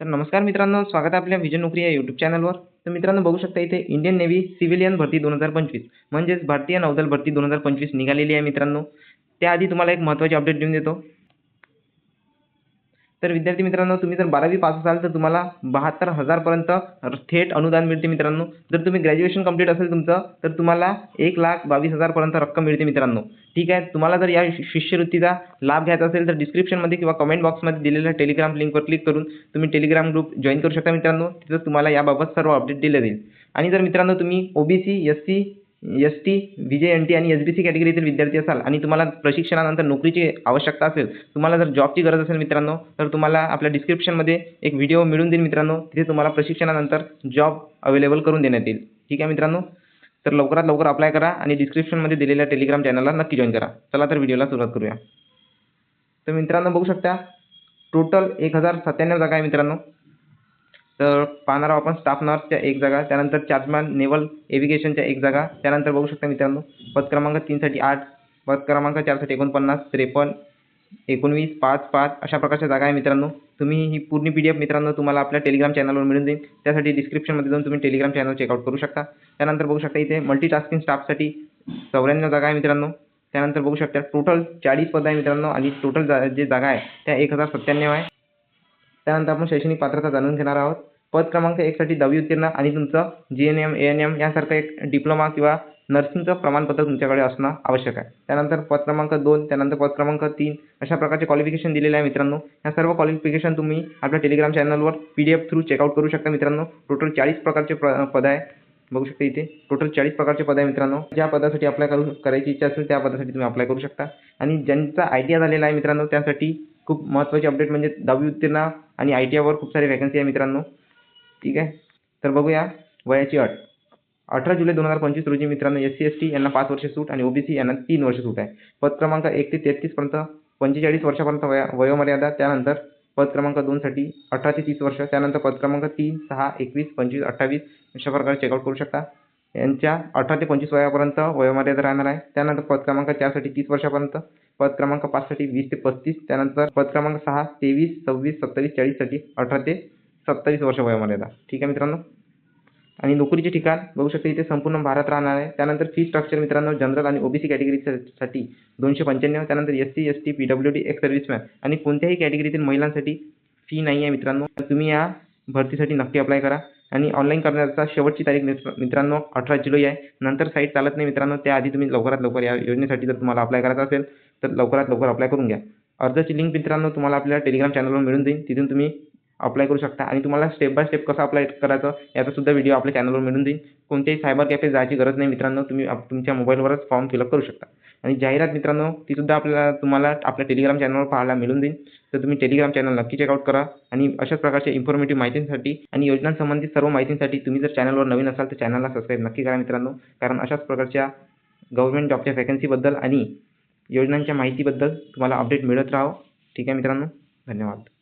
तर नमस्कार मित्रांनो स्वागत आहे आपल्या विजन नोकरी या यूट्यूब चॅनलवर तर मित्रांनो बघू शकता इथे इंडियन नेव्ही सिव्हिलियन भरती दोन हजार पंचवीस म्हणजेच भारतीय नौदल भरती दोन हजार पंचवीस निघालेली आहे मित्रांनो. त्याआधी तुम्हाला एक महत्त्वाची अपडेट देऊन देतो. तर विद्यार्थी मित्रांनो तुम्ही जर बारावी पास असाल तर तुम्हाला बहात्तर हजारपर्यंत थेट अनुदान मिळते मित्रांनो. जर तुम्ही ग्रॅज्युएशन कंप्लीट असेल तुमचं तर तुम्हाला एक लाख बावीस हजारपर्यंत रक्कम मिळते मित्रांनो. ठीक आहे? तुम्हाला जर या शिष्यवृत्तीचा लाभ घ्यायचा असेल तर डिस्क्रिप्शनमध्ये किंवा कमेंट बॉक्समध्ये दिलेल्या टेलिग्राम लिंकवर क्लिक करून तुम्ही टेलिग्राम ग्रुप जॉईन करू शकता मित्रांनो. तिथं तुम्हाला याबाबत सर्व अपडेट दिले जाईल. आणि जर मित्रांनो तुम्ही OBC S C S T V J N T आणि एस बी सी कॅटेगरीतील विद्यार्थी असाल आणि तुम्हाला प्रशिक्षणानंतर नोकरीची आवश्यकता असेल तुम्हाला जर जॉबची गरज असेल मित्रांनो तर तुम्हाला आपल्या डिस्क्रिप्शनमध्ये एक व्हिडिओ मिळून देईल मित्रांनो. तिथे तुम्हाला प्रशिक्षणानंतर जॉब अवेलेबल करून देण्यात येईल. ठीक आहे मित्रांनो? तर लवकरात लवकर अप्लाय करा आणि डिस्क्रिप्शनमध्ये दिलेल्या टेलिग्राम चॅनलला नक्की जॉईन करा. चला तर व्हिडिओला सुरुवात करूया. तर मित्रांनो बघू शकता टोटल एक हजार सत्त्याण्णव जागा आहे मित्रांनो. तर पाहणार आहोत आपण स्टाफ नर्सच्या एक जागा त्यानंतर चार्जमॅन नेव्हल एव्हिगेशनच्या एक जागा त्यानंतर बघू शकता मित्रांनो पद क्रमांक तीनसाठी आठ पद क्रमांक चारसाठी एकोणपन्नास त्रेपन्न एकोणवीस पाच पाच अशा प्रकारच्या जागा आहे मित्रांनो. तुम्ही ही पूर्ण पी डी एफ मित्रांनो तुम्हाला आपल्या टेलिग्राम चॅनलवर मिळून जाईल. त्यासाठी डिस्क्रिप्शनमध्ये जाऊन तुम्ही टेलिग्राम चॅनल चेकआउट करू शकता. त्यानंतर बघू शकता इथे मल्टीटास्किंग स्टाफसाठी चौऱ्याण्णव जागा आहे मित्रांनो. त्यानंतर बघू शकता टोटल चाळीस पद आहे मित्रांनो. आणि टोटल जा जे जागा आहे त्या एक हजार सत्त्याण्णव आहे. त्यानंतर आपण शैक्षणिक पात्रता जाणून घेणार आहोत. पद क्रमांक एकसाठी दहावी उत्तीर्ण आणि तुमचं G N M A N M यासारखं एक डिप्लोमा किंवा नर्सिंगचं प्रमाणपत्र तुमच्याकडे असणं आवश्यक आहे. त्यानंतर पद क्रमांक दोन त्यानंतर पद क्रमांक तीन अशा प्रकारचे क्वालिफिकेशन दिलेले आहे मित्रांनो. या सर्व क्वालिफिकेशन तुम्ही आपल्या टेलिग्राम चॅनलवर P D F through checkout करू शकता मित्रांनो. टोटल चाळीस प्रकारचे प्र पद आहे. बघू शकता इथे. टोटल चाळीस प्रकारचे पद आहे मित्रांनो. ज्या पदासाठी अप्लाय करू करायची इच्छा असेल त्या पदासाठी तुम्ही अप्लाय करू शकता. आणि ज्यांचा आय टी आय झालेला आहे मित्रांनो त्यासाठी खूप महत्त्वाची अपडेट म्हणजे दहावी उत्तीर्ण आणि आय टी आयवर खूप सारे वॅकन्सी आहे मित्रांनो. ठीक आहे? तर बघूया वयाची अट. अठरा जुलै दोन हजार पंचवीस रोजी मित्रांनो एस सी एस टी यांना पाच वर्ष सूट आणि ओबीसी यांना तीन वर्ष सूट आहे. पद क्रमांक एक ते तेहतीसपर्यंत पंचेचाळीस वर्षापर्यंत वया वयोमर्यादा त्यानंतर पद क्रमांक दोनसाठी अठरा ते तीस वर्ष त्यानंतर पद क्रमांक तीन सहा एकवीस पंचवीस अठ्ठावीस अशा प्रकारे चेकआउट करू शकता. यांच्या अठरा ते पंचवीस वयापर्यंत वयोमर्यादा राहणार आहे. त्यानंतर पद क्रमांक चारसाठी तीस वर्षापर्यंत पद क्रमांक पाचसाठी वीस ते पस्तीस त्यानंतर पद क्रमांक सहा तेवीस सव्वीस सत्तावीस चाळीससाठी अठरा ते सत्तावीस वर्ष वयोमर्यादा ठीक आहे मित्रांनो? आणि नोकरीचे ठिकाण बघू शकता इथे संपूर्ण भारत राहणार आहे. त्यानंतर फी स्ट्रक्चर मित्रांनो जनरल आणि ओबीसी कॅटेगरीसाठी दोनशे पंच्याण्णव त्यानंतर S C S T P W D ex serviceman आणि कोणत्याही कॅटेगरीतील महिलांसाठी फी नाही आहे मित्रांनो. तर तुम्ही या भरतीसाठी नक्की अप्लाय करा. आणि ऑनलाईन करण्याचा शेवटची तारीख मित्र मित्रांनो अठरा जुलै आहे. नंतर साईट चालत नाही मित्रांनो त्याआधी तुम्ही लवकरात लवकर या योजनेसाठी जर तुम्हाला अप्लाय करायचं असेल तर लवकरात लवकर अप्लाय करून घ्या. अर्जाची लिंक मित्रांनो तुम्हाला आपल्या टेलिग्राम चॅनलवर मिळून जाईल. तिथून तुम्ही अप्लाय करू शकता. आणि तुम्हाला स्टेप बाय स्टेप कसं अप्लाय करायचं याचा सुद्धा व्हिडिओ आपल्या चॅनलवर मिळून जाईल. कोणत्याही सायबर कॅफे जायची गरज नाही मित्रांनो तुम्ही तुमच्या मोबाईलवरच फॉर्म फिलअप करू शकता. आणि जाहिरात मित्रांनो ती सुद्धा आपल्याला तुम्हाला आपल्या टेलिग्राम चॅनलवर पाहायला मिळून जाईल. तर तुम्ही टेलिग्राम चॅनल नक्की चेकआउट करा. आणि अशाच प्रकारच्या इन्फॉर्मेटिव्ह माहितींसाठी आणि योजनांसंबंधित सर्व माहितींसाठी तुम्ही जर चॅनलवर नवीन असाल तर चॅनलला सबस्क्राईब नक्की करा मित्रांनो. कारण अशाच प्रकारच्या गव्हर्नमेंट जॉबच्या वॅकन्सीबद्दल आणि योजनांच्या माहितीबद्दल तुम्हाला अपडेट मिळत राहो. ठीक आहे मित्रांनो? धन्यवाद.